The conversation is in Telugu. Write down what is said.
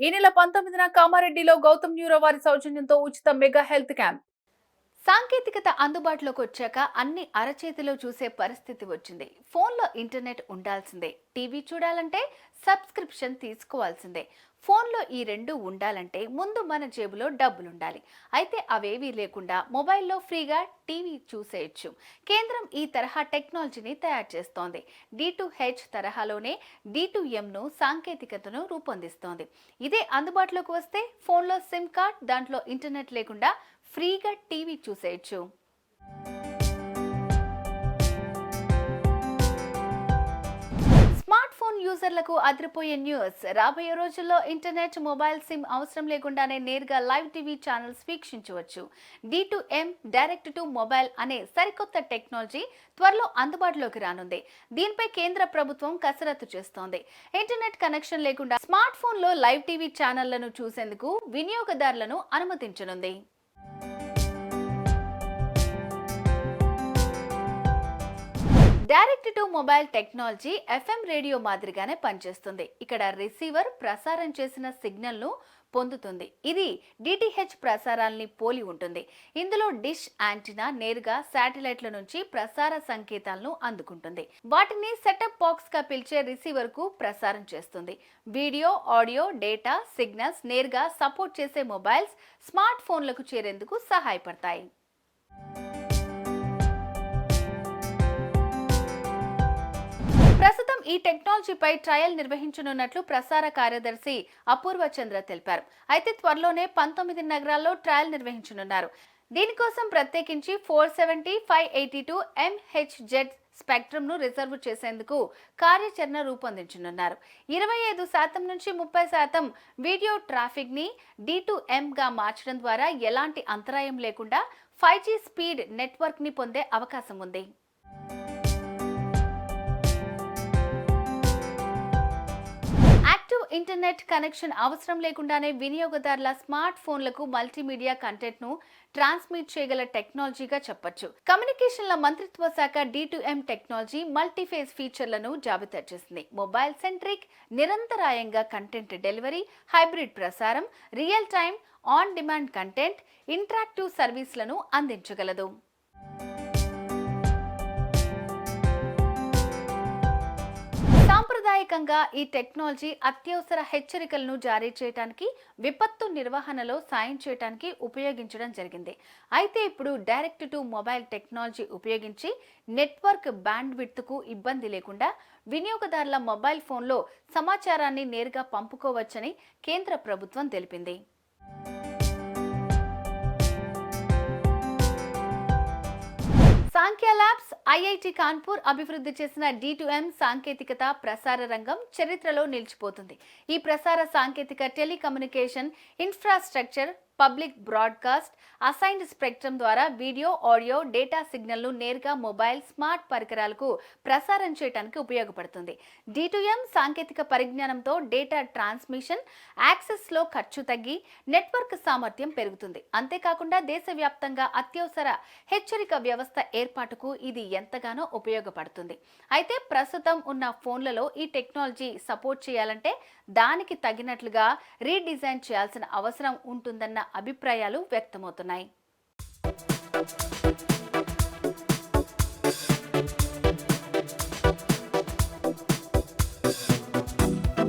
ఈ నెల పంతొమ్మిదిన కామారెడ్డిలో గౌతమ్ న్యూరో వారి సౌజన్యంతో ఉచిత మెగా హెల్త్ క్యాంప్. సాంకేతికత అందుబాటులోకి వచ్చాక అన్ని అరచేతిలో చూసే పరిస్థితి వచ్చింది. ఫోన్లో ఇంటర్నెట్ ఉండాల్సిందే. టీవీ చూడాలంటే సబ్స్క్రిప్షన్ తీసుకోవాల్సిందే. ఫోన్లో ఈ రెండు ఉండాలంటే ముందు మన జేబులో డబ్బులుండాలి. అయితే అవేవీ లేకుండా మొబైల్లో ఫ్రీగా టీవీ చూసేయచ్చు. కేంద్రం ఈ తరహా టెక్నాలజీని తయారు చేస్తోంది. డి టు హెచ్ తరహాలోనే డి టు ఎంను సాంకేతికతను రూపొందిస్తోంది. ఇదే అందుబాటులోకి వస్తే ఫోన్లో సిమ్ కార్డ్ దాంట్లో ఇంటర్నెట్ లేకుండా ఫ్రీగా టీవీ చూసేయచ్చు. యూజర్లకు అదిరిపోయే న్యూస్. రాబోయే రోజుల్లో ఇంటర్నెట్ మొబైల్ సిమ్ అవసరం లేకుండానే నేరుగా live TV channels వీక్షించవచ్చు. D to M direct to mobile అనే సరికొత్త టెక్నాలజీ త్వరలో అందుబాటులోకి రానుంది. దీనిపై కేంద్ర ప్రభుత్వం కసరత్తు చేస్తోంది. ఇంటర్నెట్ కనెక్షన్ లేకుండా స్మార్ట్ ఫోన్లో లైవ్ టీవీ ఛానళ్ళను చూసేందుకు వినియోగదారులను అనుమతించనుంది. Direct to mobile technology FM radio మాదిరిగానే పనిచేస్తుంది. ఇక్కడ రిసీవర్ ప్రసారం చేసిన సిగ్నల్ను పొందుతుంది. ఇది డిటిహెచ్ ప్రసారాల్ని పోలి ఉంటుంది. ఇందులో డిష్ యాంటీనా నేరుగా శాటిలైట్ల నుంచి ప్రసార సంకేతాలను అందుకుంటుంది. వాటిని సెటప్ బాక్స్గా పిలిచే రిసీవర్కు ప్రసారం చేస్తుంది. వీడియో ఆడియో డేటా సిగ్నల్స్ నేరుగా సపోర్ట్ చేసే మొబైల్స్ స్మార్ట్ ఫోన్లకు చేరేందుకు సహాయపడతాయి. ఈ టెక్నాలజీపై ట్రయల్ నిర్వహించనున్నట్లు ప్రసార కార్యదర్శి అపూర్వ చంద్ర తెలిపారు. అయితే త్వరలోనే పంతొమ్మిది నగరాల్లో ట్రయల్ నిర్వహించనున్నారు. దీనికోసం ప్రత్యేకించి four seventy five eighty two MHz స్పెక్ట్రమ్ను reserve చేసేందుకు కార్యాచరణ రూపొందించనున్నారు. ఇరవై ఐదు శాతం నుంచి ముప్పై శాతం వీడియో ట్రాఫిక్ని డి టు ఎం గా మార్చడం ద్వారా ఎలాంటి అంతరాయం లేకుండా ఫైవ్ జీ స్పీడ్ నెట్వర్క్ని పొందే అవకాశం ఉంది. ఇంటర్నెట్ కనెక్షన్ అవసరం లేకుండానే వినియోగదారుల స్మార్ట్ ఫోన్లకు మల్టీమీడియా కంటెంట్ను ట్రాన్స్మిట్ చేయగల టెక్నాలజీగా చెప్పొచ్చు. కమ్యూనికేషన్ల మంత్రిత్వ శాఖ డి ఎం టెక్నాలజీ మల్టీఫేస్ ఫీచర్లను జాబితా చేసింది. మొబైల్ సెంట్రిక్ నిరంతరాయంగా కంటెంట్ డెలివరీ హైబ్రిడ్ ప్రసారం real time on demand content interactive సర్వీస్లను అందించగలదు. సాంప్రదాయకంగా ఈ టెక్నాలజీ అత్యవసర హెచ్చరికలను జారీ చేయడానికి విపత్తు నిర్వహణలో సాయం చేయడానికి ఉపయోగించడం జరిగింది. అయితే ఇప్పుడు డైరెక్ట్ టు మొబైల్ టెక్నాలజీ ఉపయోగించి నెట్వర్క్ బ్యాండ్ విడ్త్కు ఇబ్బంది లేకుండా వినియోగదారుల మొబైల్ ఫోన్లో సమాచారాన్ని నేరుగా పంపుకోవచ్చని కేంద్ర ప్రభుత్వం తెలిపింది. సాంఖ్య ల్యాబ్స్ ఐఐటి కాన్పూర్ అభివృద్ధి చేసిన డి ఎం సాంకేతికత ప్రసార రంగం చరిత్రలో నిలిచిపోతుంది. ఈ ప్రసార సాంకేతిక telecommunication infrastructure public broadcast assigned spectrum ద్వారా వీడియో ఆడియో డేటా సిగ్నల్ను నేరుగా మొబైల్ స్మార్ట్ పరికరాలకు ప్రసారం చేయడానికి ఉపయోగపడుతుంది. డిటుఎం సాంకేతిక పరిజ్ఞానంతో డేటా ట్రాన్స్మిషన్ యాక్సెస్లో ఖర్చు తగ్గి నెట్వర్క్ సామర్థ్యం పెరుగుతుంది. అంతేకాకుండా దేశవ్యాప్తంగా అత్యవసర హెచ్చరిక వ్యవస్థ ఏర్పాటుకు ఇది ఎంతగానో ఉపయోగపడుతుంది. అయితే ప్రస్తుతం ఉన్న ఫోన్లలో ఈ టెక్నాలజీ సపోర్ట్ చేయాలంటే దానికి తగినట్లుగా రీడిజైన్ చేయాల్సిన అవసరం ఉంటుందన్న అభిప్రాయాలు వ్యక్తమవుతున్నాయి.